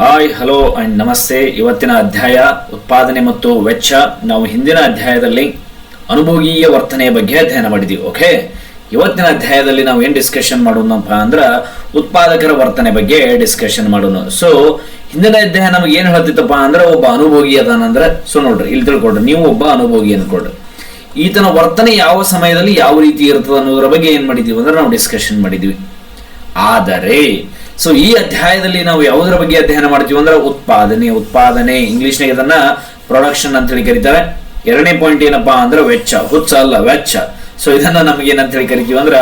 Hi, hello and ನಮಸ್ತೆ. ಇವತ್ತಿನ ಅಧ್ಯಾಯ ಉತ್ಪಾದನೆ ಮತ್ತು ವೆಚ್ಚ. ನಾವು ಹಿಂದಿನ ಅಧ್ಯಾಯದಲ್ಲಿ ಅನುಭೋಗೀಯ ವರ್ತನೆಯ ಬಗ್ಗೆ ಅಧ್ಯಯನ ಮಾಡಿದ್ದೀವಿ ಓಕೆ? ಇವತ್ತಿನ ಅಧ್ಯಾಯದಲ್ಲಿ ನಾವು ಏನ್ ಡಿಸ್ಕಷನ್ ಮಾಡೋಣಪ್ಪ ಅಂದ್ರ ಉತ್ಪಾದಕರ ವರ್ತನೆ ಬಗ್ಗೆ ಡಿಸ್ಕಷನ್ ಮಾಡೋಣ. ಸೊ ಹಿಂದಿನ ಅಧ್ಯಾಯ ನಮಗೆ ಏನ್ ಹೇಳ್ತಿತ್ತಪ್ಪ ಅಂದ್ರೆ ಒಬ್ಬ ಅನುಭೋಗಿ ಅದಾನಂದ್ರೆ ಸೊ ನೋಡ್ರಿ, ಇಲ್ಲಿ ತಿಳ್ಕೊಡ್ರಿ ನೀವು ಒಬ್ಬ ಅನುಭೋಗಿ ಅನ್ಕೊಡ್ರಿ ಈತನ ವರ್ತನೆ ಯಾವ ಸಮಯದಲ್ಲಿ ಯಾವ ರೀತಿ ಇರ್ತದೆ ಅನ್ನೋದ್ರ ಬಗ್ಗೆ ಏನ್ ಮಾಡಿದೀವಿ ಅಂದ್ರೆ ನಾವು ಡಿಸ್ಕಷನ್ ಮಾಡಿದೀವಿ. ಆದರೆ ಸೊ ಈ ಅಧ್ಯಾಯದಲ್ಲಿ ನಾವು ಯಾವುದರ ಬಗ್ಗೆ ಅಧ್ಯಯನ ಮಾಡ್ತೀವಿ ಅಂದ್ರೆ ಉತ್ಪಾದನೆ ಉತ್ಪಾದನೆ, ಇಂಗ್ಲಿಷ್ನಾಗ ಇದನ್ನ ಪ್ರೊಡಕ್ಷನ್ ಅಂತ ಹೇಳಿ ಕರೀತಾರೆ. ಎರಡನೇ ಪಾಯಿಂಟ್ ಏನಪ್ಪಾ ಅಂದ್ರೆ ವೆಚ್ಚ, ಹುಚ್ಚ ಅಲ್ಲ, ವೆಚ್ಚ. ಸೊ ಇದನ್ನ ನಮ್ಗೆ ಏನಂತ ಹೇಳಿ ಕರಿತೀವಿ ಅಂದ್ರ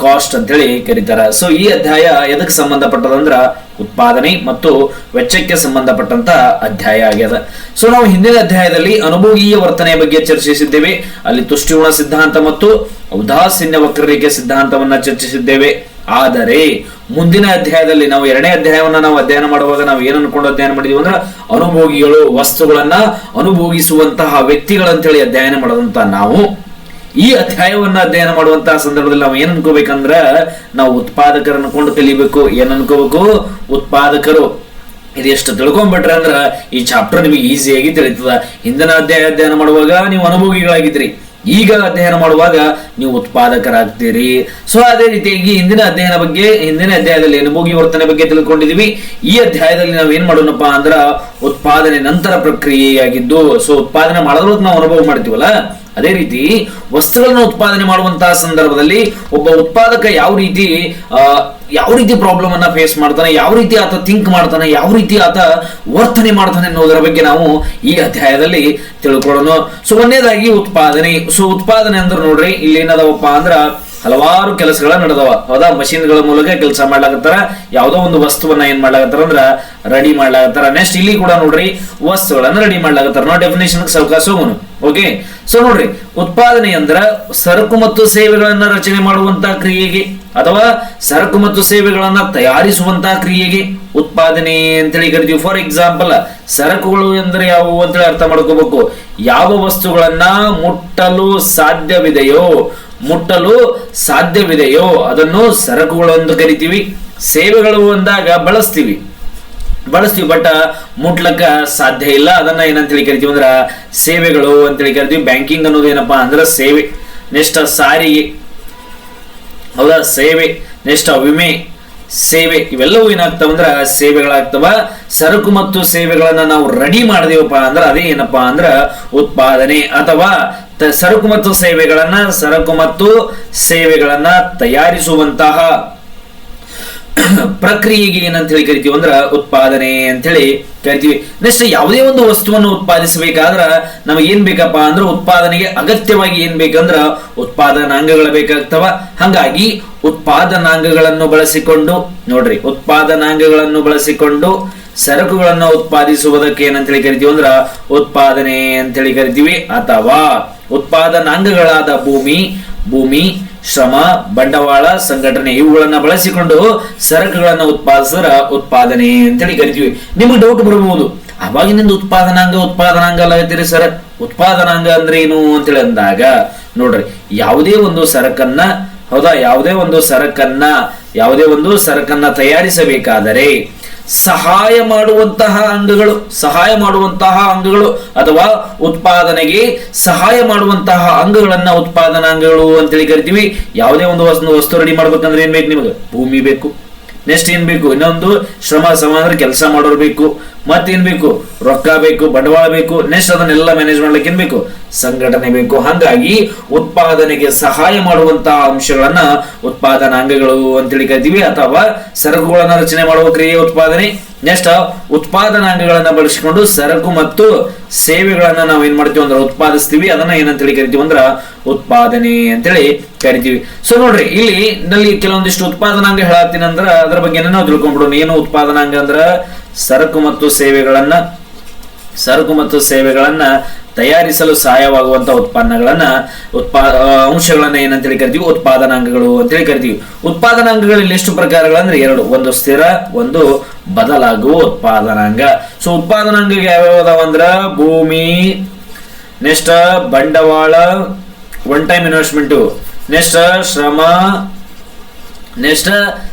ಕಾಸ್ಟ್ ಅಂತ ಹೇಳಿ ಕರೀತಾರ. ಸೊ ಈ ಅಧ್ಯಾಯ ಎದಕ್ಕೆ ಸಂಬಂಧಪಟ್ಟದಂದ್ರ ಉತ್ಪಾದನೆ ಮತ್ತು ವೆಚ್ಚಕ್ಕೆ ಸಂಬಂಧಪಟ್ಟಂತ ಅಧ್ಯಾಯ ಆಗ್ಯದ. ಸೊ ನಾವು ಹಿಂದಿನ ಅಧ್ಯಾಯದಲ್ಲಿ ಅನುಭೋಗೀಯ ವರ್ತನೆಯ ಬಗ್ಗೆ ಚರ್ಚಿಸಿದ್ದೇವೆ. ಅಲ್ಲಿ ತುಷ್ಟಿಗುಣ ಸಿದ್ಧಾಂತ ಮತ್ತು ಔದಾಸೀನ್ಯ ವಕ್ರರೇಖೆ ಸಿದ್ಧಾಂತವನ್ನ ಚರ್ಚಿಸಿದ್ದೇವೆ. ಆದರೆ ಮುಂದಿನ ಅಧ್ಯಾಯದಲ್ಲಿ ನಾವು ಎರಡನೇ ಅಧ್ಯಾಯವನ್ನ ನಾವು ಅಧ್ಯಯನ ಮಾಡುವಾಗ ನಾವು ಏನು ಅನ್ಕೊಂಡು ಅಧ್ಯಯನ ಮಾಡಿದೀವಿ ಅಂದ್ರೆ ಅನುಭೋಗಿಗಳು ವಸ್ತುಗಳನ್ನ ಅನುಭೋಗಿಸುವಂತಹ ವ್ಯಕ್ತಿಗಳಂತೇಳಿ ಅಧ್ಯಯನ ಮಾಡದಂತ ನಾವು. ಈ ಅಧ್ಯಾಯವನ್ನ ಅಧ್ಯಯನ ಮಾಡುವಂತಹ ಸಂದರ್ಭದಲ್ಲಿ ನಾವು ಏನ್ ಅನ್ಕೋಬೇಕಂದ್ರ ನಾವು ಉತ್ಪಾದಕರನ್ನು ಕೊಂಡು ಕಲಿಬೇಕು. ಏನ್ ಅನ್ಕೋಬೇಕು? ಉತ್ಪಾದಕರು. ಇದೆಷ್ಟು ತಿಳ್ಕೊಂಡ್ಬಿಟ್ರೆ ಅಂದ್ರ ಈ ಚಾಪ್ಟರ್ ನಿಮಗೆ ಈಸಿಯಾಗಿ ತಿಳಿತದ. ಹಿಂದಿನ ಅಧ್ಯಾಯ ಅಧ್ಯಯನ ಮಾಡುವಾಗ ನೀವು ಅನುಭೋಗಿಗಳಾಗಿದ್ರಿ ಈಗ ಅಧ್ಯಯನ ಮಾಡುವಾಗ ನೀವು ಉತ್ಪಾದಕರಾಗ್ತೀರಿ. ಸೊ ಅದೇ ರೀತಿಯಾಗಿ ಹಿಂದಿನ ಅಧ್ಯಯನ ಬಗ್ಗೆ, ಹಿಂದಿನ ಅಧ್ಯಾಯದಲ್ಲಿ ಅನುಭೋಗಿ ವರ್ತನೆ ಬಗ್ಗೆ ತಿಳ್ಕೊಂಡಿದೀವಿ ಈ ಅಧ್ಯಾಯದಲ್ಲಿ ನಾವು ಏನ್ ಮಾಡೋಣಪ್ಪ ಅಂದ್ರ ಉತ್ಪಾದನೆ ನಂತರ ಪ್ರಕ್ರಿಯೆಯಾಗಿದ್ದು. ಸೊ ಉತ್ಪಾದನೆ ಮಾಡಿದ್ರು ನಾವು ಅನುಭವ ಮಾಡ್ತೀವಲ್ಲ? ಅದೇ ರೀತಿ ವಸ್ತುಗಳನ್ನು ಉತ್ಪಾದನೆ ಮಾಡುವಂತಹ ಸಂದರ್ಭದಲ್ಲಿ ಒಬ್ಬ ಉತ್ಪಾದಕ ಯಾವ ರೀತಿ ಯಾವ ರೀತಿ ಪ್ರಾಬ್ಲಮ್ ಅನ್ನ ಫೇಸ್ ಮಾಡ್ತಾನೆ, ಯಾವ ರೀತಿ ಆತ ಥಿಂಕ್ ಮಾಡ್ತಾನೆ, ಯಾವ ರೀತಿ ಆತ ವರ್ತನೆ ಮಾಡ್ತಾನೆ ಅನ್ನೋದರ ಬಗ್ಗೆ ನಾವು ಈ ಅಧ್ಯಾಯದಲ್ಲಿ ತಿಳ್ಕೊಳ್ಳೋಣ. ಸೊ ಒಂದೇದಾಗಿ ಉತ್ಪಾದನೆ. ಸೊ, ಉತ್ಪಾದನೆ ಅಂದ್ರೆ ನೋಡ್ರಿ, ಇಲ್ಲಿ ಏನದವಪ್ಪ ಅಂದ್ರ ಹಲವಾರು ಕೆಲಸಗಳ ನಡೆದವ. ಹೌದಾ? ಮಷಿನ್ಗಳ ಮೂಲಕ ಕೆಲಸ ಮಾಡ್ಲಾಕತ್ತಾರ. ಯಾವುದೋ ಒಂದು ವಸ್ತುವನ್ನ ಏನ್ ಮಾಡ್ಲಾಕತ್ತಾರ ಅಂದ್ರ ರೆಡಿ ಮಾಡ್ಲಾಕತ್ತಾರ. ನೆಕ್ಸ್ಟ್ ಇಲ್ಲಿ ಕೂಡ ನೋಡ್ರಿ, ವಸ್ತುಗಳನ್ನ ರೆಡಿ ಮಾಡ್ಲಾಕತ್ತಾರ. ನಾವು ಡೆಫಿನೇಷನ್ ಸಾವಕಾಶ ಹೋಗೋಣ ಓಕೆ ಸೊ ನೋಡ್ರಿ, ಉತ್ಪಾದನೆ ಅಂದ್ರ ಸರಕು ಮತ್ತು ಸೇವೆಗಳನ್ನ ರಚನೆ ಮಾಡುವಂತಹ ಕ್ರಿಯೆಗೆ ಅಥವಾ ಸರಕು ಮತ್ತು ಸೇವೆಗಳನ್ನ ತಯಾರಿಸುವಂತಹ ಕ್ರಿಯೆಗೆ ಉತ್ಪಾದನೆ ಅಂತೇಳಿ ಕರಿತೀವಿ. ಫಾರ್ ಎಕ್ಸಾಂಪಲ್ ಸರಕುಗಳು ಎಂದರೆ ಯಾವುವು ಅಂತೇಳಿ ಅರ್ಥ ಮಾಡ್ಕೋಬೇಕು. ಯಾವ ವಸ್ತುಗಳನ್ನ ಮುಟ್ಟಲು ಸಾಧ್ಯವಿದೆಯೋ ಮುಟ್ಟಲು ಸಾಧ್ಯವಿದೆಯೋ ಅದನ್ನು ಸರಕುಗಳು ಎಂದು ಕರಿತೀವಿ. ಸೇವೆಗಳು ಅಂದಾಗ ಬಳಸ್ತೀವಿ. ಬಳಸ್ತೀವಿ ಬಟ್ ಮುಟ್ಲಕ್ಕ ಸಾಧ್ಯ ಇಲ್ಲ. ಅದನ್ನ ಏನಂತೇಳಿ ಕರಿತೀವಿ ಅಂದ್ರ ಸೇವೆಗಳು ಅಂತೇಳಿ ಕರಿತೀವಿ. ಬ್ಯಾಂಕಿಂಗ್ ಅನ್ನೋದು ಏನಪ್ಪಾ ಅಂದ್ರ ಸೇವೆ. ನೆಕ್ಸ್ಟ್ ಸಾರಿಗೆ ಹೌದಾ? ಸೇವೆ ನೆಕ್ಸ್ಟ್ ವಿಮೆ, ಸೇವೆ ಇವೆಲ್ಲವೂ ಏನಾಗ್ತಾವ ಅಂದ್ರ ಸೇವೆಗಳಾಗ್ತವ. ಸರಕು ಮತ್ತು ಸೇವೆಗಳನ್ನ ನಾವು ರೆಡಿ ಮಾಡಿದೇವಪ್ಪ ಅಂದ್ರ ಅದೇ ಏನಪ್ಪಾ ಅಂದ್ರ ಉತ್ಪಾದನೆ ಅಥವಾ ಸರಕು ಮತ್ತು ಸೇವೆಗಳನ್ನ, ಸರಕು ಮತ್ತು ಸೇವೆಗಳನ್ನ ತಯಾರಿಸುವಂತಹ ಪ್ರಕ್ರಿಯೆಗೆ ಏನಂತ ಹೇಳಿ ಕರಿತೀವಿ ಅಂದ್ರ ಉತ್ಪಾದನೆ ಅಂತ ಹೇಳಿ ಕರಿತೀವಿ. ನೆಕ್ಸ್ಟ್ ಯಾವುದೇ ಒಂದು ವಸ್ತುವನ್ನು ಉತ್ಪಾದಿಸಬೇಕಾದ್ರ ನಮಗೆ ಏನ್ ಬೇಕಪ್ಪ ಅಂದ್ರೆ ಉತ್ಪಾದನೆಗೆ ಅಗತ್ಯವಾಗಿ ಏನ್ ಬೇಕಂದ್ರ ಉತ್ಪಾದನಾಂಗಗಳು ಬೇಕಾಗ್ತವ. ಹಂಗಾಗಿ ಉತ್ಪಾದನಾಂಗಗಳನ್ನು ಬಳಸಿಕೊಂಡು, ನೋಡ್ರಿ, ಉತ್ಪಾದನಾಂಗಗಳನ್ನು ಬಳಸಿಕೊಂಡು ಸರಕುಗಳನ್ನು ಉತ್ಪಾದಿಸುವುದಕ್ಕೆ ಏನಂತ ಹೇಳಿ ಕರಿತೀವಿ ಅಂದ್ರ ಉತ್ಪಾದನೆ ಅಂತ ಹೇಳಿ ಕರಿತೀವಿ. ಅಥವಾ ಉತ್ಪಾದನಾಂಗಗಳಾದ ಭೂಮಿ ಭೂಮಿ, ಶ್ರಮ, ಬಂಡವಾಳ, ಸಂಘಟನೆ ಇವುಗಳನ್ನ ಬಳಸಿಕೊಂಡು ಸರಕುಗಳನ್ನು ಉತ್ಪಾದಿಸಿದ್ರ ಉತ್ಪಾದನೆ ಅಂತೇಳಿ ಕರಿತೀವಿ. ನಿಮ್ಗೆ ಡೌಟ್ ಬರಬಹುದು ಅವಾಗಿನಿಂದ ಉತ್ಪಾದನಾಂಗ ಉತ್ಪಾದನಾಂಗ ಅಲ್ಲತ್ತೀರಿ ಸರ್ ಉತ್ಪಾದನಾಂಗ ಅಂದ್ರೆ ಏನು ಅಂತೇಳಿ ಅಂದಾಗ, ನೋಡ್ರಿ, ಯಾವುದೇ ಒಂದು ಸರಕನ್ನ, ಹೌದಾ? ಯಾವುದೇ ಒಂದು ಸರಕನ್ನ, ಯಾವುದೇ ಒಂದು ಸರಕನ್ನ ತಯಾರಿಸಬೇಕಾದರೆ ಸಹಾಯ ಮಾಡುವಂತಹ ಅಂಗಗಳು, ಸಹಾಯ ಮಾಡುವಂತಹ ಅಂಗಗಳು ಅಥವಾ ಉತ್ಪಾದನೆಗೆ ಸಹಾಯ ಮಾಡುವಂತಹ ಅಂಗಗಳನ್ನ ಉತ್ಪಾದನಾ ಅಂಗಗಳು ಅಂತೇಳಿ ಕರಿತೀವಿ. ಯಾವುದೇ ಒಂದು ವಸ್ತು ರೆಡಿ ಮಾಡ್ಬೇಕಂದ್ರೆ ಏನ್ ಬೇಕು ನಿಮಗೆ? ಭೂಮಿ ಬೇಕು. ನೆಕ್ಸ್ಟ್ ಏನ್ ಬೇಕು? ಇನ್ನೊಂದು ಶ್ರಮ ಸಮ ಅಂದ್ರೆ ಕೆಲಸ ಮಾಡೋರು ಬೇಕು. ಮತ್ತೇನ್ ಬೇಕು? ರೊಕ್ಕ ಬೇಕು, ಬಂಡವಾಳ ಬೇಕು. ನೆಕ್ಸ್ಟ್ ಅದನ್ನೆಲ್ಲ ಮ್ಯಾನೇಜ್ ಮಾಡ್ಲಿಕ್ಕೆ ಏನ್ ಬೇಕು? ಸಂಘಟನೆ ಬೇಕು. ಹಾಗಾಗಿ ಉತ್ಪಾದನೆಗೆ ಸಹಾಯ ಮಾಡುವಂತಹ ಅಂಶಗಳನ್ನ ಉತ್ಪಾದನಾಂಗಗಳು ಅಂತೇಳಿ ಕರಿತೀವಿ. ಅಥವಾ ಸರಕುಗಳನ್ನ ರಚನೆ ಮಾಡುವ ಕ್ರಿಯೆ ಉತ್ಪಾದನೆ. ನೆಕ್ಸ್ಟ್ ಉತ್ಪಾದನಾಂಗಗಳನ್ನ ಬಳಸಿಕೊಂಡು ಸರಕು ಮತ್ತು ಸೇವೆಗಳನ್ನ ನಾವು ಏನ್ ಮಾಡ್ತೀವಿ ಅಂದ್ರೆ ಉತ್ಪಾದಿಸ್ತೀವಿ. ಅದನ್ನ ಏನಂತೇಳಿ ಕರಿತೀವಿ ಅಂದ್ರ ಉತ್ಪಾದನೆ ಅಂತೇಳಿ ಕರಿತೀವಿ. ಸೊ ನೋಡ್ರಿ, ಇಲ್ಲಿ ನಲ್ಲಿ ಕೆಲವೊಂದಿಷ್ಟು ಉತ್ಪಾದನಾಂಗ ಹೇಳತ್ತೀನಿ ಅಂದ್ರ ಅದ್ರ ಬಗ್ಗೆ ನಾವು ತಿಳ್ಕೊಂಡ್ಬಿಡೋಣ ಏನು ಉತ್ಪಾದನಾಂಗ ಅಂದ್ರ ಸರಕು ಮತ್ತು ಸೇವೆಗಳನ್ನ, ಸರಕು ಮತ್ತು ಸೇವೆಗಳನ್ನ ತಯಾರಿಸಲು ಸಹಾಯವಾಗುವಂತ ಉತ್ಪನ್ನಗಳನ್ನ ಉತ್ಪಾ ಅಂಶಗಳನ್ನ ಏನಂತೇಳಿ ಕರಿತೀವಿ? ಉತ್ಪಾದನಾಂಗಗಳು ಅಂತೇಳಿ ಕರಿತೀವಿ. ಉತ್ಪಾದನಾಂಗಗಳಲ್ಲಿ ಎಷ್ಟು ಪ್ರಕಾರಗಳಂದ್ರೆ ಎರಡು. ಒಂದು ಸ್ಥಿರ, ಒಂದು ಬದಲಾಗುವ ಉತ್ಪಾದನಾಂಗ. ಸೊ ಉತ್ಪಾದನಾಂಗ ಯಾವ್ಯಾವ ಅಂದ್ರ? ಭೂಮಿ ನೆಕ್ಸ್ಟ್ ಬಂಡವಾಳ ಒನ್ ಟೈಮ್ ಇನ್ವೆಸ್ಟ್ಮೆಂಟು ನೆಕ್ಸ್ಟ್ ಶ್ರಮ ನೆಕ್ಸ್ಟ್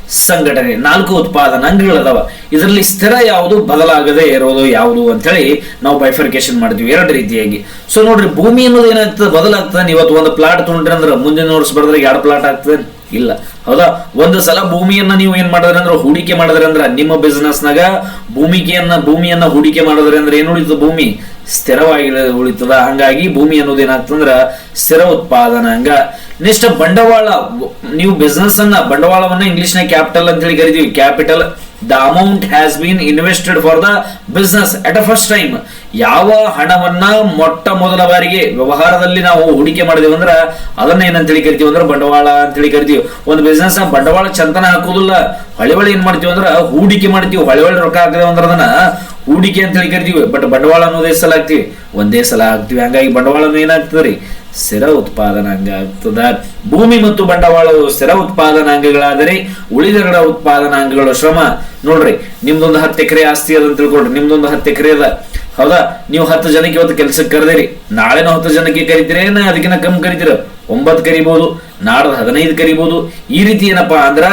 ಸಂಘಟನೆ. ನಾಲ್ಕು ಉತ್ಪಾದನಾ ಅಂಗಡಿಗಳದಾವ ಇದರಲ್ಲಿ ಸ್ಥಿರ ಯಾವುದು, ಬದಲಾಗದೆ ಇರೋದು ಯಾವುದು ಅಂತೇಳಿ ನಾವು ಬೈಫರ್ಕೇಶನ್ ಮಾಡ್ತೀವಿ. ಎರಡು ರೀತಿಯಾಗಿ. ಸೊ ನೋಡ್ರಿ, ಭೂಮಿ ಅನ್ನೋದು ಏನಾಗ್ತದೆ? ಬದಲಾಗ್ತದೆ. ಇವತ್ತು ಒಂದು ಪ್ಲಾಟ್ ತೊಗೊಂಡ್ರಿ ಅಂದ್ರೆ ಮುಂದಿನ ವರ್ಷ ಬರೆದ್ರೆ ಎರಡು ಪ್ಲಾಟ್ ಆಗ್ತದೆ ಇಲ್ಲ. ಹೌದಾ? ಒಂದು ಸಲ ಭೂಮಿಯನ್ನ ನೀವು ಏನ್ ಮಾಡಿದ್ರೆ ಅಂದ್ರೆ ಹೂಡಿಕೆ ಮಾಡಿದ್ರೆ ಅಂದ್ರೆ ನಿಮ್ಮ ಬಿಸ್ನೆಸ್ ನಾಗ ಭೂಮಿಕೆಯನ್ನ ಭೂಮಿಯನ್ನ ಹೂಡಿಕೆ ಮಾಡಿದ್ರೆ ಅಂದ್ರೆ ಏನು ಉಳಿತದ ಭೂಮಿ? ಸ್ಥಿರವಾಗಿ ಉಳಿತದ. ಹಂಗಾಗಿ ಭೂಮಿ ಅನ್ನೋದು ಏನಾಗ್ತಂದ್ರ ಸ್ಥಿರ ಉತ್ಪಾದನಾಂಗ. ನೆಕ್ಸ್ಟ್ ಬಂಡವಾಳ, ನೀವು ಬಿಸ್ನೆಸ್ ಅನ್ನ ಬಂಡವಾಳವನ್ನ ಇಂಗ್ಲಿಷ್ನ ಕ್ಯಾಪಿಟಲ್ ಅಂತ ಹೇಳಿ ಕರಿತೀವಿ. Capital the amount has been invested for the business at a first time ಯಾವ ಹಣವನ್ನ ಮೊಟ್ಟ ಮೊದಲ ಬಾರಿಗೆ ವ್ಯವಹಾರದಲ್ಲಿ ನಾವು ಹೂಡಿಕೆ ಮಾಡಿದೀವಿ ಅಂದ್ರೆ ಅದನ್ನ ಏನಂತ ಹೇಳಿ ಕರಿತೀವಿ ಅಂದ್ರೆ ಬಂಡವಾಳ ಅಂತ ಹೇಳಿ ಕರಿತೀವಿ. ಒಂದು ಬಿಸ್ನೆಸ್ ಬಂಡವಾಳ ಚಂತನ ಹಾಕೋದಿಲ್ಲ ಹೊಳೆ ಹೊಳೆ ಏನ್ ಮಾಡ್ತೀವಿ ಅಂದ್ರೆ ಹೂಡಿಕೆ ಮಾಡ್ತೀವಿ. ಹೊಳೆ ಹೊಳೆ ರೊಕ್ಕ ಹಾಕಿದೇವೆ ಅಂದ್ರೆ ಅದನ್ನ ಹೂಡಿಕೆ ಅಂತ ಹೇಳಿ ಕರಿತೀವಿ. ಬಟ್ ಬಂಡವಾಳ ಅನ್ನೋದೇ ಸಲ ಹಾಕ್ತಿವಿ. ಒಂದೇ ಸಲ ಹಾಕ್ತಿವಿ. ಹಂಗಾಗಿ ಬಂಡವಾಳ ಏನಾಗ್ತದ್ರಿ ಸ್ಥಿರ ಉತ್ಪಾದನಾಂಗ ಆಗ್ತದ. ಭೂಮಿ ಮತ್ತು ಬಂಡವಾಳವು ಸ್ಥಿರ ಉತ್ಪಾದನಾಂಗಗಳಾದರೆ ಉಳಿದೆರಡ ಉತ್ಪಾದನಾಂಗಗಳು ಶ್ರಮ. ನೋಡ್ರಿ, ನಿಮ್ದೊಂದು ಹತ್ತು ಎಕರೆ ಆಸ್ತಿ ಅದ ತಿಳ್ಕೊಡ್ರಿ ನಿಮ್ದೊಂದು ಹತ್ತು ಎಕರೆ ಅದ. ಹೌದಾ? ನೀವು ಹತ್ತು ಜನಕ್ಕೆ ಇವತ್ತು ಕೆಲ್ಸಕ್ಕೆ ಕರೆದಿರಿ. ನಾಳೆನೂ ಹತ್ತು ಜನಕ್ಕೆ ಕರಿತೀರಿ, ಏನ ಅದಕ್ಕಿಂತ ಕಮ್ಮಿ ಕರಿತೀರ? ಒಂಬತ್ತು ಕರಿಬಹುದು ನಾಡ್ದು ಹದಿನೈದು ಕರಿಬಹುದು ಈ ರೀತಿ ಏನಪ್ಪಾ ಅಂದ್ರ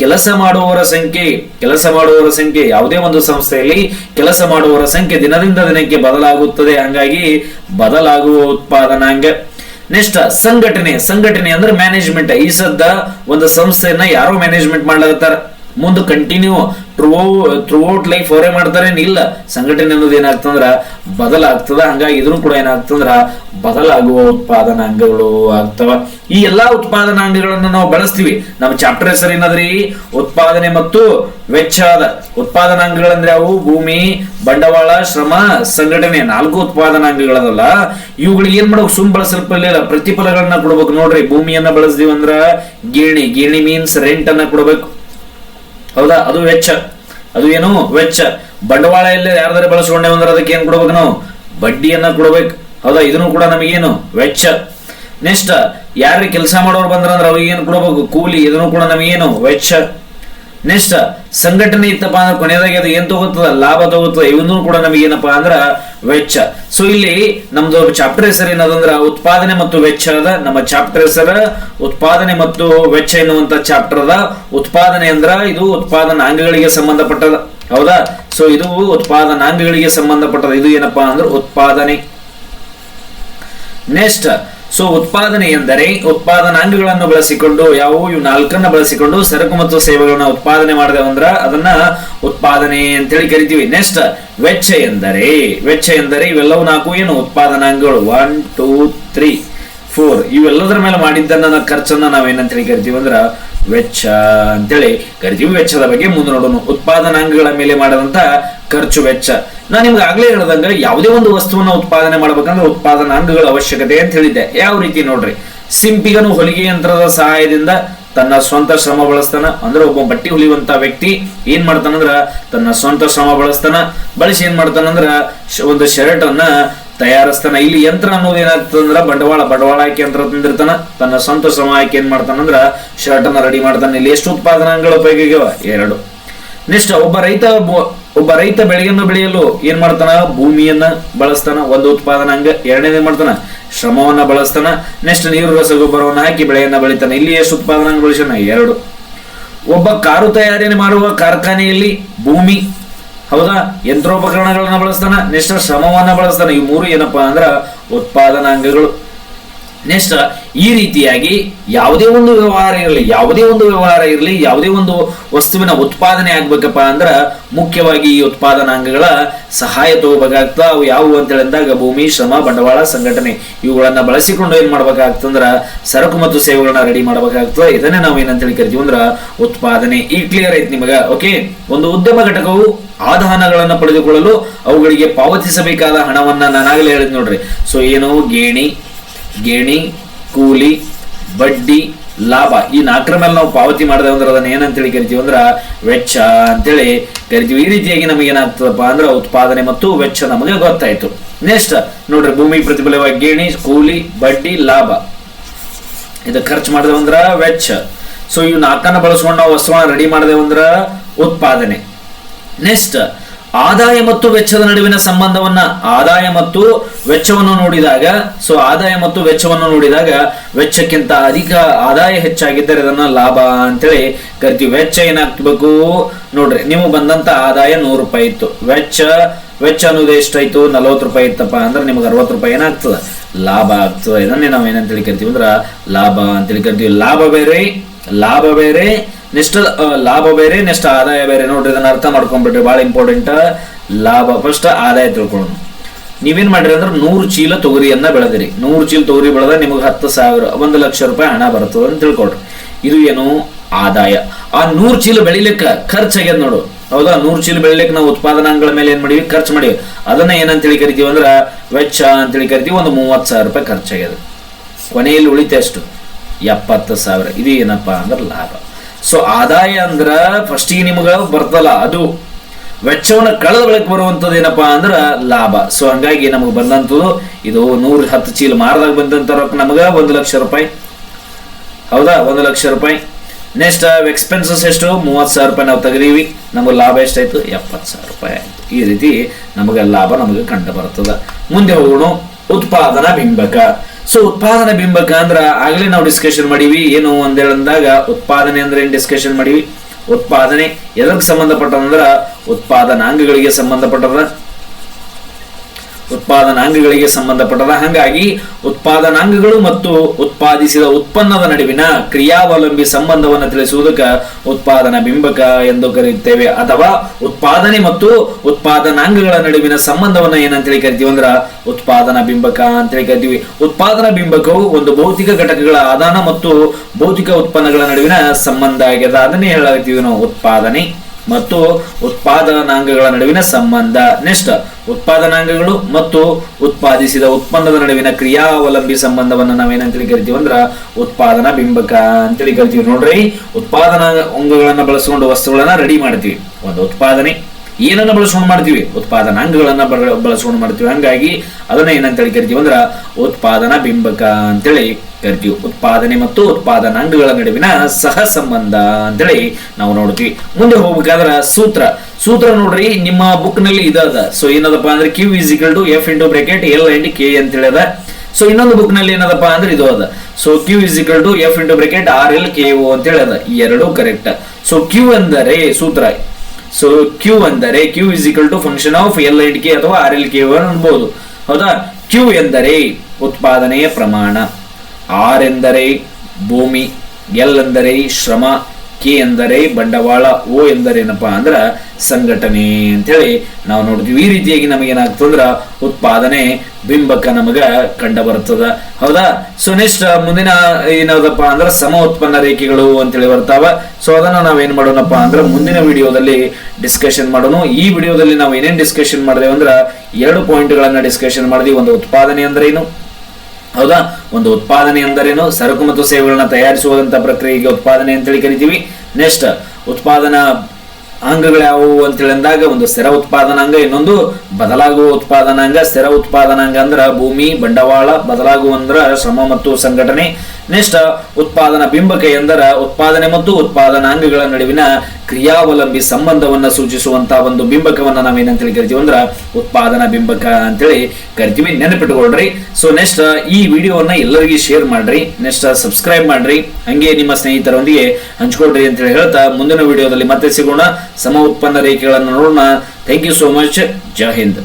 ಕೆಲಸ ಮಾಡುವವರ ಸಂಖ್ಯೆ, ಕೆಲಸ ಮಾಡುವವರ ಸಂಖ್ಯೆ ಯಾವುದೇ ಒಂದು ಸಂಸ್ಥೆಯಲ್ಲಿ ಕೆಲಸ ಮಾಡುವವರ ಸಂಖ್ಯೆ ದಿನದಿಂದ ದಿನಕ್ಕೆ ಬದಲಾಗುತ್ತದೆ. ಹಂಗಾಗಿ ಬದಲಾಗುವ ಉತ್ಪಾದನಾಂಗ ನೆಕ್ಸ್ಟ್ ಸಂಘಟನೆ ಸಂಘಟನೆ ಅಂದ್ರೆ ಮ್ಯಾನೇಜ್ಮೆಂಟ್ ಈ ಸದ್ದ ಒಂದು ಸಂಸ್ಥೆಯನ್ನ ಯಾರೋ ಮ್ಯಾನೇಜ್ಮೆಂಟ್ ಮಾಡ್ಲಾಗತ್ತಾರ ಮುಂದೆ ಕಂಟಿನ್ಯೂ ಟ್ರೂ ಔಟ್ ಲೈಫ್ ಅವರೇ ಮಾಡ್ತಾರೆ ಇಲ್ಲ. ಸಂಘಟನೆ ಅನ್ನೋದು ಏನಾಗ್ತಂದ್ರ, ಬದಲಾಗ್ತದ. ಹಂಗಾಗಿ ಇದ್ರೂ ಕೂಡ ಏನಾಗ್ತಂದ್ರ, ಬದಲಾಗುವ ಉತ್ಪಾದನಾಂಗಗಳು ಆಗ್ತವ. ಈ ಎಲ್ಲಾ ಉತ್ಪಾದನಾಂಗಗಳನ್ನು ನಾವು ಬಳಸ್ತೀವಿ. ನಮ್ಮ ಚಾಪ್ಟರ್ ಹೆಸರು ಏನದ್ರಿ? ಉತ್ಪಾದನೆ ಮತ್ತು ವೆಚ್ಚ ಅದ ಉತ್ಪಾದನಾಂಗಗಳಂದ್ರೆ ಅವು ಭೂಮಿ, ಬಂಡವಾಳ, ಶ್ರಮ, ಸಂಘಟನೆ. ನಾಲ್ಕು ಉತ್ಪಾದನಾಂಗಗಳದಲ್ಲ ಇವುಗಳಿಗೆ ಏನ್ ಮಾಡ್ಬೇಕು? ಸುಮ್ ಬಳಸಲ್ಪಲ್ಲ ಪ್ರತಿಫಲಗಳನ್ನ ಕೊಡ್ಬೇಕು. ನೋಡ್ರಿ, ಭೂಮಿಯನ್ನ ಬಳಸ್ದಿವಂದ್ರ ಗೇಣಿ. ಗೇಣಿ ಮೀನ್ಸ್ ರೆಂಟ್ ಅನ್ನ ಕೊಡ್ಬೇಕು. ಹೌದಾ? ಅದು ವೆಚ್ಚ. ಅದು ಏನು? ವೆಚ್ಚ. ಬಂಡವಾಳ ಎಲ್ಲ ಯಾರ್ದಾರ ಬಳಸ್ಕೊಂಡೇವ ಅಂದ್ರೆ ಅದಕ್ಕೆ ಏನ್ ಕೊಡ್ಬೇಕು ನಾವು? ಬಡ್ಡಿಯನ್ನ ಕೊಡ್ಬೇಕು. ಹೌದಾ? ಇದನ್ನು ಕೂಡ ನಮಗೇನು? ವೆಚ್ಚ. ನೆಕ್ಸ್ಟ್ ಯಾರು ಕೆಲಸ ಮಾಡೋರು ಬಂದ್ರಂದ್ರೆ ಅವ್ರಿಗೆ ಏನು ಕೊಡ್ಬೇಕು? ಕೂಲಿ, ಇದನ್ನು ಕೂಡ ನಮಗೇನು? ವೆಚ್ಚ. ನೆಕ್ಸ್ಟ್ ಸಂಘಟನೆ ಇತ್ತಪ್ಪ ಅಂದ್ರೆ ಕೊನೆಯದಾಗಿ ಅದು ಏನ್ ತಗೋತದ? ಲಾಭ ತಗೋತದ? ಇವನು ಕೂಡ ನಮಗೆ ಏನಪ್ಪ ಅಂದ್ರ ವೆಚ್ಚ. ಸೊ ಇಲ್ಲಿ ನಮ್ದು ಚಾಪ್ಟರ್ ಹೆಸರು ಏನದಂದ್ರ ಉತ್ಪಾದನೆ ಮತ್ತು ವೆಚ್ಚ ಅದ. ನಮ್ಮ ಚಾಪ್ಟರ್ ಹೆಸರ ಉತ್ಪಾದನೆ ಮತ್ತು ವೆಚ್ಚ ಎನ್ನುವಂತ ಚಾಪ್ಟರ್ ಅದ. ಉತ್ಪಾದನೆ ಅಂದ್ರ ಇದು ಉತ್ಪಾದನಾಂಗಗಳಿಗೆ ಸಂಬಂಧಪಟ್ಟದ. ಹೌದಾ? ಸೊ ಇದು ಉತ್ಪಾದನಾಂಗಗಳಿಗೆ ಸಂಬಂಧಪಟ್ಟದ. ಇದು ಏನಪ್ಪಾ ಅಂದ್ರೆ ಉತ್ಪಾದನೆ. ನೆಕ್ಸ್ಟ್ ಸೊ ಉತ್ಪಾದನೆ ಎಂದರೆ ಉತ್ಪಾದನಾಂಗಗಳನ್ನು ಬಳಸಿಕೊಂಡು, ಯಾವುವು? ಇವು ನಾಲ್ಕನ್ನ ಬಳಸಿಕೊಂಡು ಸರಕು ಮತ್ತು ಸೇವೆಗಳನ್ನ ಉತ್ಪಾದನೆ ಮಾಡಿದೆ ಅಂದ್ರ ಅದನ್ನ ಉತ್ಪಾದನೆ ಅಂತೇಳಿ ಕರಿತೀವಿ. ನೆಕ್ಸ್ಟ್ ವೆಚ್ಚ ಎಂದರೆ ವೆಚ್ಚ ಎಂದರೆ ಇವೆಲ್ಲವೂ ನಾಲ್ಕು ಏನು? ಉತ್ಪಾದನಾಂಗಗಳು ಒನ್ ಟೂ ತ್ರೀ ಫೋರ್ ಇವೆಲ್ಲದರ ಮೇಲೆ ಮಾಡಿದ್ದನ್ನ ಖರ್ಚನ್ನ ನಾವೇನಂತ ಹೇಳಿ ಕರಿತೀವಿ ಅಂದ್ರ ವೆಚ್ಚ ಅಂತೇಳಿ ಕರಿತೀವಿ. ವೆಚ್ಚದ ಬಗ್ಗೆ ಮುಂದೆ ನೋಡೋಣ. ಉತ್ಪಾದನಾಂಗಗಳ ಮೇಲೆ ಮಾಡದಂತ ಖರ್ಚು ವೆಚ್ಚ. ನಾನು ನಿಮ್ಗೆ ಆಗ್ಲೇ ಹೇಳ್ದಂಗೆ ಯಾವುದೇ ಒಂದು ವಸ್ತುವನ್ನ ಉತ್ಪಾದನೆ ಮಾಡಬೇಕಂದ್ರೆ ಉತ್ಪಾದನಾ ಅಂಗಗಳ ಅವಶ್ಯಕತೆ ಅಂತ ಹೇಳಿದ್ದೆ. ಯಾವ ರೀತಿ ನೋಡ್ರಿ? ಸಿಂಪಿಗನು ಹೊಲಿಗೆ ಯಂತ್ರದ ಸಹಾಯದಿಂದ ತನ್ನ ಸ್ವಂತ ಶ್ರಮ ಬಳಸ್ತಾನ. ಅಂದ್ರೆ ಒಬ್ಬ ಬಟ್ಟಿ ಹೊಲಿಯುವಂತ ವ್ಯಕ್ತಿ ಏನ್ ಮಾಡ್ತಾನಂದ್ರ ತನ್ನ ಸ್ವಂತ ಶ್ರಮ ಬಳಸ್ತಾನ. ಬಳಸಿ ಏನ್ ಮಾಡ್ತಾನಂದ್ರ ಒಂದು ಶರ್ಟ್ ಅನ್ನ ತಯಾರಿಸ್ತಾನ. ಇಲ್ಲಿ ಯಂತ್ರ ಅನ್ನೋದು ಏನಾಗ್ತದಂದ್ರ ಬಂಡವಾಳ ಬಂಡವಾಳ ಹಾಕಿ ಯಂತ್ರ ತಂದಿರ್ತಾನ. ತನ್ನ ಸ್ವಂತ ಶ್ರಮ ಹಾಕಿ ಏನ್ ಮಾಡ್ತಾನಂದ್ರ ಶರ್ಟ್ ಅನ್ನ ರೆಡಿ ಮಾಡ್ತಾನೆ. ಇಲ್ಲಿ ಎಷ್ಟು ಉತ್ಪಾದನಾಂಗಗಳು ಉಪಯೋಗ ಎರಡು. ನೆಕ್ಸ್ಟ್, ಒಬ್ಬ ರೈತ ಒಬ್ಬ ರೈತ ಬೆಳೆಯನ್ನು ಬೆಳೆಯಲು ಏನ್ ಮಾಡ್ತಾನ? ಭೂಮಿಯನ್ನ ಬಳಸ್ತಾನ. ಒಂದು ಎರಡನೇ ಏನ್ ಮಾಡ್ತಾನ? ಶ್ರಮವನ್ನ ಬಳಸ್ತಾನ. ನೆಕ್ಸ್ಟ್ ನೀರು ರಸಗೊಬ್ಬರವನ್ನ ಹಾಕಿ ಬೆಳೆಯನ್ನ ಬೆಳಿತಾನೆ. ಇಲ್ಲಿ ಎಷ್ಟು ಉತ್ಪಾದನಾಂಗ ಬಳಸ್ತಾನ ಎರಡು. ಒಬ್ಬ ಕಾರು ತಯಾರಿಯನ್ನು ಮಾಡುವ ಕಾರ್ಖಾನೆಯಲ್ಲಿ ಭೂಮಿ, ಹೌದಾ? ಯಂತ್ರೋಪಕರಣಗಳನ್ನ ಬಳಸ್ತಾನ. ನೆಕ್ಸ್ಟ್ ಶ್ರಮವನ್ನ ಬಳಸ್ತಾನ. ಈ ಮೂರು ಏನಪ್ಪಾ ಅಂದ್ರ ಉತ್ಪಾದನಾಂಗಗಳು ನೆಕ್ಸ್ಟ್ ಈ ರೀತಿಯಾಗಿ ಯಾವುದೇ ಒಂದು ವ್ಯವಹಾರ ಇರಲಿ, ಯಾವುದೇ ಒಂದು ವ್ಯವಹಾರ ಇರಲಿ, ಯಾವುದೇ ಒಂದು ವಸ್ತುವಿನ ಉತ್ಪಾದನೆ ಆಗ್ಬೇಕಪ್ಪ ಅಂದ್ರೆ ಮುಖ್ಯವಾಗಿ ಈ ಉತ್ಪಾದನಾಂಗಗಳ ಸಹಾಯ ತಗೋಬೇಕಾಗ್ತದ. ಅವು ಯಾವುವು ಅಂತ ಹೇಳಿದಾಗ ಭೂಮಿ, ಶ್ರಮ, ಬಂಡವಾಳ, ಸಂಘಟನೆ ಇವುಗಳನ್ನ ಬಳಸಿಕೊಂಡು ಏನ್ ಮಾಡ್ಬೇಕಾಗ್ತಂದ್ರ ಸರಕು ಮತ್ತು ಸೇವೆಗಳನ್ನ ರೆಡಿ ಮಾಡ್ಬೇಕಾಗ್ತದ. ಇದನ್ನೇ ನಾವು ಏನಂತ ಹೇಳಿ ಕರಿತೀವಿ ಅಂದ್ರ ಉತ್ಪಾದನೆ. ಈ ಕ್ಲಿಯರ್ ಐತಿ ನಿಮಗ? ಓಕೆ ಒಂದು ಉದ್ಯಮ ಘಟಕವು ಆಧಾನಗಳನ್ನು ಪಡೆದುಕೊಳ್ಳಲು ಅವುಗಳಿಗೆ ಪಾವತಿಸಬೇಕಾದ ಹಣವನ್ನ ನಾನಾಗಲೇ ಹೇಳಿದ್ ನೋಡ್ರಿ. ಸೊ ಏನು? ಗೇಣಿ. ಗೇಣಿ ಕೂಲಿ, ಬಡ್ಡಿ, ಲಾಭ. ಈ ನಾಲ್ಕರ ಮೇಲೆ ನಾವು ಪಾವತಿ ಮಾಡಿದೆ ಅಂದ್ರೆ ಅದನ್ನ ಏನಂತೇಳಿ ಕರಿತೀವಿ ಅಂದ್ರ ವೆಚ್ಚ ಅಂತೇಳಿ ಕರಿತೀವಿ. ಈ ರೀತಿಯಾಗಿ ನಮಗೆ ಏನಾಗ್ತದಪ್ಪ ಅಂದ್ರೆ ಉತ್ಪಾದನೆ ಮತ್ತು ವೆಚ್ಚ ನಮಗೆ ಗೊತ್ತಾಯ್ತು. ನೆಕ್ಸ್ಟ್ ನೋಡ್ರಿ, ಭೂಮಿ ಪ್ರತಿಫಲವಾಗಿ ಗೇಣಿ, ಕೂಲಿ, ಬಡ್ಡಿ, ಲಾಭ. ಇದು ಖರ್ಚು ಮಾಡಿದೆ ಅಂದ್ರ ವೆಚ್ಚ. ಸೊ ಇವು ನಾಲ್ಕನ್ನ ಬಳಸ್ಕೊಂಡು ನಾವು ವಸ್ತುಗಳನ್ನ ರೆಡಿ ಮಾಡಿದೆ ಅಂದ್ರ ಉತ್ಪಾದನೆ. ನೆಕ್ಸ್ಟ್ ಆದಾಯ ಮತ್ತು ವೆಚ್ಚದ ನಡುವಿನ ಸಂಬಂಧವನ್ನ ಆದಾಯ ಮತ್ತು ವೆಚ್ಚವನ್ನು ನೋಡಿದಾಗ ಸೊ ಆದಾಯ ಮತ್ತು ವೆಚ್ಚವನ್ನು ನೋಡಿದಾಗ ವೆಚ್ಚಕ್ಕಿಂತ ಅಧಿಕ ಆದಾಯ ಹೆಚ್ಚಾಗಿದ್ದರೆ ಅದನ್ನ ಲಾಭ ಅಂತೇಳಿ ಕರಿತೀವಿ. ವೆಚ್ಚ ಏನಾಗ್ಬೇಕು? ನೋಡ್ರಿ, ನಿಮಗೆ ಬಂದಂತ ಆದಾಯ ನೂರು ರೂಪಾಯಿ ಇತ್ತು. ವೆಚ್ಚ ವೆಚ್ಚ ಅನ್ನೋದು ಎಷ್ಟಾಯ್ತು? ನಲವತ್ತು ರೂಪಾಯಿ ಇತ್ತಪ್ಪ ಅಂದ್ರೆ ನಿಮಗೆ ಅರವತ್ತು ರೂಪಾಯಿ ಏನಾಗ್ತದೆ? ಲಾಭ ಆಗ್ತದೆ. ಇದನ್ನೇ ನಾವು ಏನಂತೇಳಿ ಕರಿತೀವಿ ಅಂದ್ರೆ ಲಾಭ ಅಂತೇಳಿ ಕರಿತೀವಿ. ಲಾಭ ಬೇರೆ ಲಾಭ ಬೇರೆ ನೆಕ್ಸ್ಟ್ ಲಾಭ ಬೇರೆ, ನೆಕ್ಸ್ಟ್ ಆದಾಯ ಬೇರೆ. ನೋಡ್ರಿ, ಇದನ್ನ ಅರ್ಥ ಮಾಡ್ಕೊಂಡ್ಬಿಟ್ರಿ ಬಹಳ ಇಂಪಾರ್ಟೆಂಟ್ ಲಾಭ ಫಸ್ಟ್ ಆದಾಯ ತಿಳ್ಕೊಳ್ಳೋಣ ನೀವೇನ್ ಮಾಡ್ರಿ ಅಂದ್ರೆ ನೂರು ಚೀಲ ತೊಗರಿಯನ್ನ ಬೆಳೆದಿರಿ. ನೂರು ಚೀಲ ತೊಗರಿ ಬೆಳೆದ ನಿಮಗೆ ಹತ್ತು ಸಾವಿರ, ಒಂದು ಲಕ್ಷ ರೂಪಾಯಿ ಹಣ ಬರ್ತದೆ ಅಂತ ತಿಳ್ಕೊಳ್ರಿ. ಇದು ಏನು? ಆದಾಯ. ಆ ನೂರು ಚೀಲ ಬೆಳಿಲಿಕ್ಕ ಖರ್ಚಾಗ್ಯದ ನೋಡು. ಹೌದಾ? ನೂರು ಚೀಲ ಬೆಳಿಲಿಕ್ಕೆ ನಾವು ಉತ್ಪಾದನಾಂಗಗಳ ಮೇಲೆ ಏನ್ ಮಾಡಿವಿ? ಖರ್ಚು ಮಾಡಿವಿ. ಅದನ್ನ ಏನಂತೇಳಿ ಕರಿತೀವಿ ಅಂದ್ರೆ ವೆಚ್ಚ ಅಂತೇಳಿ ಕರಿತೀವಿ ಒಂದು ಮೂವತ್ತು ಸಾವಿರ ರೂಪಾಯಿ ಖರ್ಚಾಗ್ಯದ ಕೊನೆಯಲ್ಲಿ ಉಳಿತೆ ಎಷ್ಟು? ಎಪ್ಪತ್ತು ಸಾವಿರ. ಇದು ಏನಪ್ಪಾ ಅಂದ್ರೆ ಲಾಭ. ಸೊ ಆದಾಯ ಅಂದ್ರ ಫಸ್ಟಿಗೆ ನಿಮ್ಗೆ ಬರ್ತಲ್ಲ, ಅದು ವೆಚ್ಚವನ್ನು ಕಳೆದ ಬಳಿಕ ಬರುವಂಥದ್ದು ಏನಪ್ಪಾ ಅಂದ್ರೆ ಲಾಭ. ಸೊ ಹಂಗಾಗಿ ನಮಗೆ ಬಂದಂಥದ್ದು, ಇದು ನೂರ ಹತ್ತು ಚೀಲ ಮಾರದಾಗ ಬಂದಂಥ ರೊಕ್ಕ ನಮಗ ಒಂದು ಲಕ್ಷ ರೂಪಾಯಿ. ಹೌದಾ? ಒಂದು ಲಕ್ಷ ರೂಪಾಯಿ. ನೆಕ್ಸ್ಟ್ ಎಕ್ಸ್ಪೆನ್ಸಸ್ ಎಷ್ಟು? ಮೂವತ್ತು ಸಾವಿರ ರೂಪಾಯಿ ನಾವು ತೆಗೆದೀವಿ. ನಮಗೆ ಲಾಭ ಎಷ್ಟಾಯ್ತು? ಎಪ್ಪತ್ತು ಸಾವಿರ ರೂಪಾಯಿ ಆಯ್ತು. ಈ ರೀತಿ ನಮಗೆ ಲಾಭ ನಮಗೆ ಕಂಡು ಬರ್ತದ. ಮುಂದೆ ಹೋಗೋಣ. ಉತ್ಪಾದನಾ ಬಿಂಬಕ. ಸೊ ಉತ್ಪಾದನೆ ಬಿಂಬಕ ಅಂದ್ರ ಆಗ್ಲೇ ನಾವು ಡಿಸ್ಕಷನ್ ಮಾಡೀವಿ. ಏನು ಅಂದೇಳಂದಾಗ ಉತ್ಪಾದನೆ ಅಂದ್ರೆ ಏನ್ ಡಿಸ್ಕಷನ್ ಮಾಡೀವಿ? ಉತ್ಪಾದನೆ ಎದಕ್ಕೆ ಸಂಬಂಧಪಟ್ಟದಂದ್ರ ಉತ್ಪಾದನಾಂಗಗಳಿಗೆ ಸಂಬಂಧಪಟ್ಟದ. ಉತ್ಪಾದನಾಂಗಗಳಿಗೆ ಸಂಬಂಧಪಟ್ಟದ ಹಾಗಾಗಿ ಉತ್ಪಾದನಾಂಗಗಳು ಮತ್ತು ಉತ್ಪಾದಿಸಿದ ಉತ್ಪನ್ನದ ನಡುವಿನ ಕ್ರಿಯಾವಲಂಬಿ ಸಂಬಂಧವನ್ನು ತಿಳಿಸುವುದಕ್ಕೆ ಉತ್ಪಾದನಾ ಬಿಂಬಕ ಎಂದು ಕರೆಯುತ್ತೇವೆ. ಅಥವಾ ಉತ್ಪಾದನೆ ಮತ್ತು ಉತ್ಪಾದನಾಂಗಗಳ ನಡುವಿನ ಸಂಬಂಧವನ್ನು ಏನಂತೇಳಿ ಕರಿತೀವಿ ಅಂದ್ರ ಉತ್ಪಾದನಾ ಬಿಂಬಕ ಅಂತೇಳಿ ಕರಿತೀವಿ. ಉತ್ಪಾದನಾ ಬಿಂಬಕವು ಒಂದು ಭೌತಿಕ ಘಟಕಗಳ ಆದಾನ ಮತ್ತು ಭೌತಿಕ ಉತ್ಪನ್ನಗಳ ನಡುವಿನ ಸಂಬಂಧ ಆಗ್ಯದ ಅದನ್ನೇ ಹೇಳಾಗ್ತೀವಿ ನಾವು ಉತ್ಪಾದನೆ. ಮತ್ತು ಉತ್ಪಾದನಾಂಗಗಳ ನಡುವಿನ ಸಂಬಂಧ. ನೆಕ್ಸ್ಟ್, ಉತ್ಪಾದನಾಂಗಗಳು ಮತ್ತು ಉತ್ಪಾದಿಸಿದ ಉತ್ಪನ್ನದ ನಡುವಿನ ಕ್ರಿಯಾವಲಂಬಿ ಸಂಬಂಧವನ್ನು ನಾವೇನಂತೇಳಿ ಕರಿತೀವಿ ಅಂದ್ರ ಉತ್ಪಾದನಾ ಬಿಂಬಕ ಅಂತೇಳಿ ಕರಿತೀವಿ ನೋಡ್ರಿ. ಉತ್ಪಾದನಾ ಅಂಗಗಳನ್ನು ಬಳಸಿಕೊಂಡು ವಸ್ತುಗಳನ್ನ ರೆಡಿ ಮಾಡ್ತೀವಿ. ಒಂದು ಉತ್ಪಾದನೆ ಏನನ್ನ ಬಳಸ್ಕೊಂಡು ಮಾಡ್ತೀವಿ? ಉತ್ಪಾದನಾಂಗಗಳನ್ನ ಬಳ- ಬಳಸ್ಕೊಂಡು ಮಾಡ್ತೀವಿ. ಹಂಗಾಗಿ ಅದನ್ನ ಏನಂತೇಳಿ ಕರಿತೀವಿ ಅಂದ್ರ ಉತ್ಪಾದನಾ ಬಿಂಬಕ ಅಂತೇಳಿ ಕರಿತೀವಿ. ಉತ್ಪಾದನೆ ಮತ್ತು ಉತ್ಪಾದನಾಂಗಗಳ ನಡುವಿನ ಸಹ ಸಂಬಂಧ ಅಂತೇಳಿ ನಾವು ನೋಡ್ತೀವಿ. ಮುಂದೆ ಹೋಗ್ಬೇಕಾದ್ರ ಸೂತ್ರ. ಸೂತ್ರ ನೋಡ್ರಿ, ನಿಮ್ಮ ಬುಕ್ನಲ್ಲಿ ಇದ ಸೊ ಏನದಪ್ಪ ಅಂದ್ರೆ Q is equal to f into bracket L and K ಅಂತ ಹೇಳದ ಸೊ ಇನ್ನೊಂದು ಬುಕ್ನಲ್ಲಿ ಏನದಪ್ಪ ಅಂದ್ರೆ ಇದು ಅದ. So Q is equal to f into bracket R L K O ಅಂತ ಹೇಳದ ಈ ಎರಡು ಕರೆಕ್ಟ್ ಸೊ ಕ್ಯೂ ಅಂದರೆ ಸೂತ್ರ. ಸೊ ಕ್ಯೂ ಅಂದರೆ Q is equal to function of L and K ಅಥವಾ ಆರ್ ಎಲ್ ಕೆ ಅನ್ಬೋದು ಹೌದಾ? ಕ್ಯೂ ಎಂದರೆ ಉತ್ಪಾದನೆಯ ಪ್ರಮಾಣ. ಆರ್ ಎಂದರೆ ಭೂಮಿ ಎಲ್ ಎಂದರೆ ಶ್ರಮ ಕೆ ಎಂದರೆ ಬಂಡವಾಳ, ಓ ಎಂದರೇನಪ್ಪಾ ಅಂದ್ರ ಸಂಘಟನೆ ಅಂತೇಳಿ ನಾವು ನೋಡ್ತೀವಿ. ಈ ರೀತಿಯಾಗಿ ನಮಗೇನಾಗ್ತಂದ್ರ ಉತ್ಪಾದನೆ, ಬಿಂಬಕ ನಮಗ ಕಂಡ ಬರ್ತದ. ಹೌದಾ? ಸೊ ನೆಕ್ಸ್ಟ್ ಮುಂದಿನ ಏನದಪ್ಪ ಅಂದ್ರೆ ಸಮ ಉತ್ಪನ್ನ ರೇಖೆಗಳು ಅಂತೇಳಿ ಬರ್ತಾವ. ಸೊ ಅದನ್ನ ನಾವೇನ್ ಮಾಡೋಣಪ್ಪ ಅಂದ್ರೆ ಮುಂದಿನ ವಿಡಿಯೋದಲ್ಲಿ ಡಿಸ್ಕಷನ್ ಮಾಡೋಣ. ಈ ವಿಡಿಯೋದಲ್ಲಿ ನಾವು ಏನೇನ್ ಡಿಸ್ಕಷನ್ ಮಾಡಿದೆ ಅಂದ್ರ ಎರಡು ಪಾಯಿಂಟ್ಗಳನ್ನ ಡಿಸ್ಕಷನ್ ಮಾಡಿದ್ವಿ. ಒಂದು ಉತ್ಪಾದನೆ ಅಂದ್ರೆ ಏನು? ಹೌದಾ? ಒಂದು ಉತ್ಪಾದನೆ ಎಂದರೇನು? ಸರಕು ಮತ್ತು ಸೇವೆಗಳನ್ನ ತಯಾರಿಸುವಂತ ಪ್ರಕ್ರಿಯೆಗೆ ಉತ್ಪಾದನೆ ಅಂತೇಳಿ ಕರಿತೀವಿ. ನೆಕ್ಸ್ಟ್ ಉತ್ಪಾದನಾ ಅಂಗಗಳು ಅಂತೇಳಿ ಅಂದಾಗ ಒಂದು ಸ್ಥಿರ ಉತ್ಪಾದನಾಂಗ, ಇನ್ನೊಂದು ಬದಲಾಗುವ ಉತ್ಪಾದನಾಂಗ. ಸ್ಥಿರ ಉತ್ಪಾದನಾಂಗ ಅಂದ್ರ ಭೂಮಿ, ಬಂಡವಾಳ ಬದಲಾಗುವ ಅಂದ್ರ ಶ್ರಮ ಮತ್ತು ಸಂಘಟನೆ. ನೆಕ್ಸ್ಟ್, ಉತ್ಪಾದನಾ ಬಿಂಬಕ ಎಂದರ ಉತ್ಪಾದನೆ ಮತ್ತು ಉತ್ಪಾದನಾಂಗಗಳ ನಡುವಿನ ಕ್ರಿಯಾವಲಂಬಿ ಸಂಬಂಧವನ್ನ ಸೂಚಿಸುವಂತಹ ಒಂದು ಬಿಂಬಕವನ್ನ ನಾವೇನಂತೇಳಿ ಕರಿತೀವಿ ಅಂದ್ರ ಉತ್ಪಾದನಾ ಬಿಂಬಕ ಅಂತೇಳಿ ಕರಿತೀವಿ. ನೆನಪಿಟ್ಟುಕೊಳ್ರಿ ಸೊ ನೆಕ್ಸ್ಟ್ ಈ ವಿಡಿಯೋವನ್ನ ಎಲ್ಲರಿಗೂ ಶೇರ್ ಮಾಡ್ರಿ. ನೆಕ್ಸ್ಟ್ ಸಬ್ಸ್ಕ್ರೈಬ್ ಮಾಡ್ರಿ. ಹಂಗೆ ನಿಮ್ಮ ಸ್ನೇಹಿತರೊಂದಿಗೆ ಹಂಚ್ಕೊಳ್ರಿ ಅಂತೇಳಿ ಹೇಳ್ತಾ ಮುಂದಿನ ವಿಡಿಯೋದಲ್ಲಿ ಮತ್ತೆ ಸಿಗೋಣ. ಸಮ ಉತ್ಪನ್ನ ರೇಖೆಗಳನ್ನು ನೋಡೋಣ. ಥ್ಯಾಂಕ್ ಯು ಸೋ ಮಚ್ ಜೈ ಹಿಂದ್